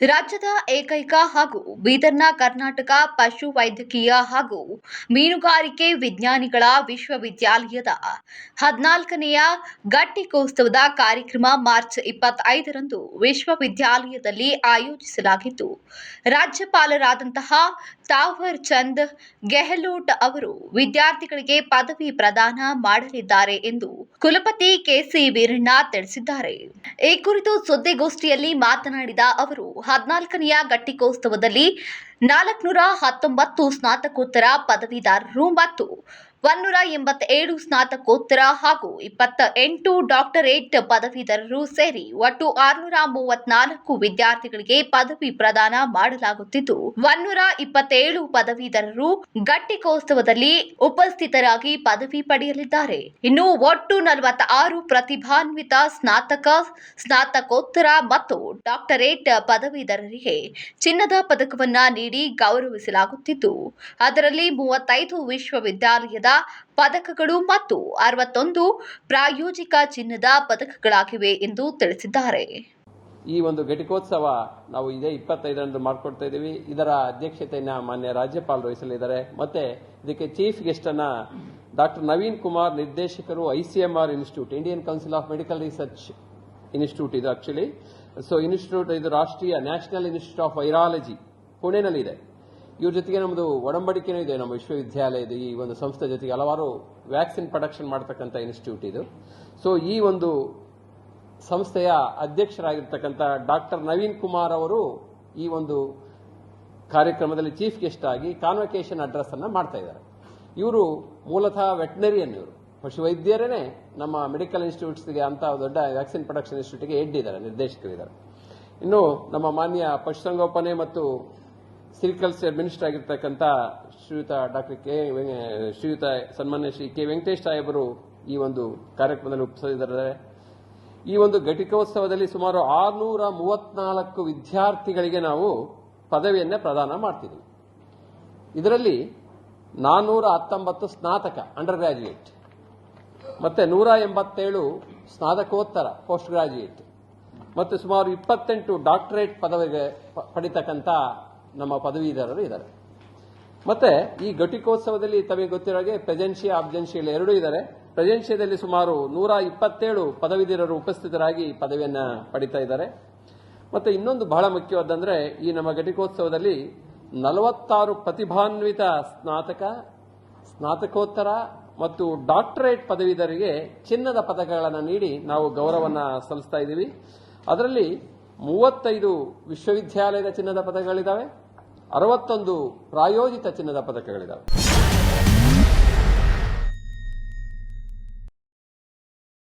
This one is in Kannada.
ರಾಜ್ಯದ ಏಕೈಕ ಹಾಗೂ ಬೀದರ್ನ ಕರ್ನಾಟಕ ಪಶು ವೈದ್ಯಕೀಯ ಹಾಗೂ ಮೀನುಗಾರಿಕೆ ವಿಜ್ಞಾನಿಗಳ ವಿಶ್ವವಿದ್ಯಾಲಯದ ಹದಿನಾಲ್ಕನೆಯ ಘಟ್ಟಿಕೋತ್ಸವದ ಕಾರ್ಯಕ್ರಮ ಮಾರ್ಚ್ ಇಪ್ಪತ್ತೈದರಂದು ವಿಶ್ವವಿದ್ಯಾಲಯದಲ್ಲಿ ಆಯೋಜಿಸಲಾಗಿದ್ದು, ರಾಜ್ಯಪಾಲರಾದಂತಹ ತಾವರ್ ಚಂದ್ ಗೆಹ್ಲೋಟ್ ಅವರು ವಿದ್ಯಾರ್ಥಿಗಳಿಗೆ ಪದವಿ ಪ್ರದಾನ ಮಾಡಲಿದ್ದಾರೆ ಎಂದು ಕುಲಪತಿ ಕೆಸಿ ವೀರಣ್ಣ ತಿಳಿಸಿದ್ದಾರೆ. ಈ ಕುರಿತು ಸುದ್ದಿಗೋಷ್ಠಿಯಲ್ಲಿ ಮಾತನಾಡಿದ ಅವರು ಹದಿನಾಲ್ಕನೆಯ ಘಟಿಕೋತ್ಸವದಲ್ಲಿ ನಾಲ್ಕುನೂರ ಹತ್ತೊಂಬತ್ತು ಸ್ನಾತಕೋತ್ತರ ಪದವೀಧರರು ಮತ್ತು ಒನ್ನೂರ ಎಂಬತ್ತೇಳು ಸ್ನಾತಕೋತ್ತರ ಹಾಗೂ ಇಪ್ಪತ್ತ ಎಂಟು ಡಾಕ್ಟರೇಟ್ ಪದವೀಧರರು ಸೇರಿ ಒಟ್ಟು ಆರುನೂರ ಮೂವತ್ನಾಲ್ಕು ವಿದ್ಯಾರ್ಥಿಗಳಿಗೆ ಪದವಿ ಪ್ರದಾನ ಮಾಡಲಾಗುತ್ತಿದ್ದು ಒನ್ನೂರ ಇಪ್ಪತ್ತೇಳು ಪದವೀಧರರು ಘಟ್ಟಿಕೋತ್ಸವದಲ್ಲಿ ಉಪಸ್ಥಿತರಾಗಿ ಪದವಿ ಪಡೆಯಲಿದ್ದಾರೆ. ಇನ್ನು ಒಟ್ಟು ನಲವತ್ತಾರು ಪ್ರತಿಭಾನ್ವಿತ ಸ್ನಾತಕ, ಸ್ನಾತಕೋತ್ತರ ಮತ್ತು ಡಾಕ್ಟರೇಟ್ ಪದವೀಧರರಿಗೆ ಚಿನ್ನದ ಪದಕವನ್ನ ನೀಡಿ ಗೌರವಿಸಲಾಗುತ್ತಿದ್ದು ಅದರಲ್ಲಿ ಮೂವತ್ತೈದು ವಿಶ್ವವಿದ್ಯಾಲಯದ ಪದಕಗಳು ಮತ್ತು ಅರವತ್ತೊಂದು ಪ್ರಾಯೋಜಿಕ ಚಿನ್ನದ ಪದಕಗಳಾಗಿವೆ ಎಂದು ತಿಳಿಸಿದ್ದಾರೆ. ಈ ಒಂದು ಘಟಿಕೋತ್ಸವ ನಾವು ಇದೇ ಇಪ್ಪತ್ತೈದರಂದು ಮಾಡಿಕೊಡ್ತಾ ಇದ್ದೀವಿ. ಇದರ ಅಧ್ಯಕ್ಷತೆಯನ್ನು ಮಾನ್ಯ ರಾಜ್ಯಪಾಲರು ವಹಿಸಲಿದ್ದಾರೆ. ಮತ್ತೆ ಇದಕ್ಕೆ ಚೀಫ್ ಗೆಸ್ಟ್ ಅನ್ನ ಡಾಕ್ಟರ್ ನವೀನ್ ಕುಮಾರ್, ನಿರ್ದೇಶಕರು ICMR institute, Indian council of medical research institute ಇದು ಆಕ್ಚುಲಿ ಸೊ ಇನ್ಸ್ಟಿಟ್ಯೂಟ್ ಇದು ರಾಷ್ಟ್ರೀಯ ನ್ಯಾಷನಲ್ ಇನ್ಸ್ಟಿಟ್ಯೂಟ್ ಆಫ್ ವೈರಾಲಜಿ, ಪುಣೆನಲ್ಲಿದೆ. ಇವ್ರ ಜೊತೆಗೆ ನಮ್ಮದು ಒಡಂಬಡಿಕೆನೂ ಇದೆ, ನಮ್ಮ ವಿಶ್ವವಿದ್ಯಾಲಯದ ಈ ಒಂದು ಸಂಸ್ಥೆ ಜೊತೆಗೆ ಹಲವಾರು ವ್ಯಾಕ್ಸಿನ್ ಪ್ರೊಡಕ್ಷನ್ ಮಾಡ್ತಕ್ಕಂಥ ಇನ್ಸ್ಟಿಟ್ಯೂಟ್ ಇದು. ಸೊ ಈ ಒಂದು ಸಂಸ್ಥೆಯ ಅಧ್ಯಕ್ಷರಾಗಿರ್ತಕ್ಕಂಥ ಡಾಕ್ಟರ್ ನವೀನ್ ಕುಮಾರ್ ಅವರು ಈ ಒಂದು ಕಾರ್ಯಕ್ರಮದಲ್ಲಿ ಚೀಫ್ ಗೆಸ್ಟ್ ಆಗಿ ಕಾನ್ವಕೇಶನ್ ಅಡ್ರೆಸ್ ಅನ್ನ ಮಾಡ್ತಾ ಇದ್ದಾರೆ. ಇವರು ಮೂಲತಃ ವೆಟನರಿಯನ್ ಇವರು. ಪಶುವೈದ್ಯರೇ ನಮ್ಮ ಮೆಡಿಕಲ್ ಇನ್ಸ್ಟಿಟ್ಯೂಟ್ಸ್ಗೆ ಅಂತ ದೊಡ್ಡ ವ್ಯಾಕ್ಸಿನ್ ಪ್ರೊಡಕ್ಷನ್ ಇನ್ಸ್ಟಿಟ್ಯೂಟ್ಗೆ ಹೆಡ್ ಇದ್ದಾರೆ, ನಿರ್ದೇಶಕರಿದ್ದಾರೆ. ಇನ್ನು ನಮ್ಮ ಮಾನ್ಯ ಪಶುಸಂಗೋಪನೆ ಮತ್ತು ಸಿರಿಕಲ್ಚರ್ ಮಿನಿಸ್ಟರ್ ಆಗಿರ್ತಕ್ಕಂಥ ಶ್ರೀಯುತ ಡಾಕ್ಟರ್ ಕೆ. ಶ್ರೀಯುತ ಸನ್ಮಾನ್ಯ ಶ್ರೀ ಕೆ. ವೆಂಕಟೇಶ್ ಸಾಹೇಬರು ಈ ಒಂದು ಕಾರ್ಯಕ್ರಮದಲ್ಲಿ ಉಪಸ್ಥಿತರಿದ್ದಾರೆ. ಈ ಒಂದು ಘಟಿಕೋತ್ಸವದಲ್ಲಿ ಸುಮಾರು ಆರುನೂರ ಮೂವತ್ನಾಲ್ಕು ವಿದ್ಯಾರ್ಥಿಗಳಿಗೆ ನಾವು ಪದವಿಯನ್ನೇ ಪ್ರದಾನ ಮಾಡ್ತಿದ್ದೀವಿ. ಇದರಲ್ಲಿ ನಾನ್ನೂರ ಹತ್ತೊಂಬತ್ತು ಸ್ನಾತಕ ಅಂಡರ್ ಗ್ರಾಜ್ಯುಯೇಟ್ ಮತ್ತೆ ನೂರ ಎಂಬತ್ತೇಳು ಸ್ನಾತಕೋತ್ತರ ಪೋಸ್ಟ್ ಗ್ರಾಜುಯೇಟ್ ಮತ್ತು ಸುಮಾರು ಇಪ್ಪತ್ತೆಂಟು ಡಾಕ್ಟರೇಟ್ ಪದವಿಗೆ ಪಡಿತಕ್ಕಂಥ ನಮ್ಮ ಪದವೀಧರರು ಇದ್ದಾರೆ. ಮತ್ತೆ ಈ ಘಟಿಕೋತ್ಸವದಲ್ಲಿ ತಮಗೆ ಗೊತ್ತಿರೋ ಹಾಗೆ ಪ್ರೆಜೆನ್ಷಿಯಾ ಅಬ್ಜೆನ್ಷಿಯಲ್ ಎರಡೂ ಇದ್ದಾರೆ. ಪ್ರೆಜೆನ್ಷಿಯಾದಲ್ಲಿ ಸುಮಾರು ನೂರ ಇಪ್ಪತ್ತೇಳು ಪದವೀಧರರು ಉಪಸ್ಥಿತರಾಗಿ ಪದವಿಯನ್ನ ಪಡಿತಾ ಇದ್ದಾರೆ. ಮತ್ತೆ ಇನ್ನೊಂದು ಬಹಳ ಮುಖ್ಯವಾದಂದ್ರೆ ಈ ನಮ್ಮ ಘಟಿಕೋತ್ಸವದಲ್ಲಿ ನಲವತ್ತಾರು ಪ್ರತಿಭಾನ್ವಿತ ಸ್ನಾತಕ, ಸ್ನಾತಕೋತ್ತರ ಮತ್ತು ಡಾಕ್ಟರೇಟ್ ಪದವೀಧರಿಗೆ ಚಿನ್ನದ ಪದಕಗಳನ್ನು ನೀಡಿ ನಾವು ಗೌರವನ ಸಲ್ಲಿಸ್ತಾ ಇದ್ದೀವಿ. ಅದರಲ್ಲಿ ಮೂವತ್ತೈದು ವಿಶ್ವವಿದ್ಯಾಲಯದ ಚಿನ್ನದ ಪದಕಗಳಿದ್ದಾವೆ ಅರವತ್ತೊಂದು ಪ್ರಾಯೋಜಿತ ಚಿನ್ನದ ಪದಕಗಳಿದ್ದಾವೆ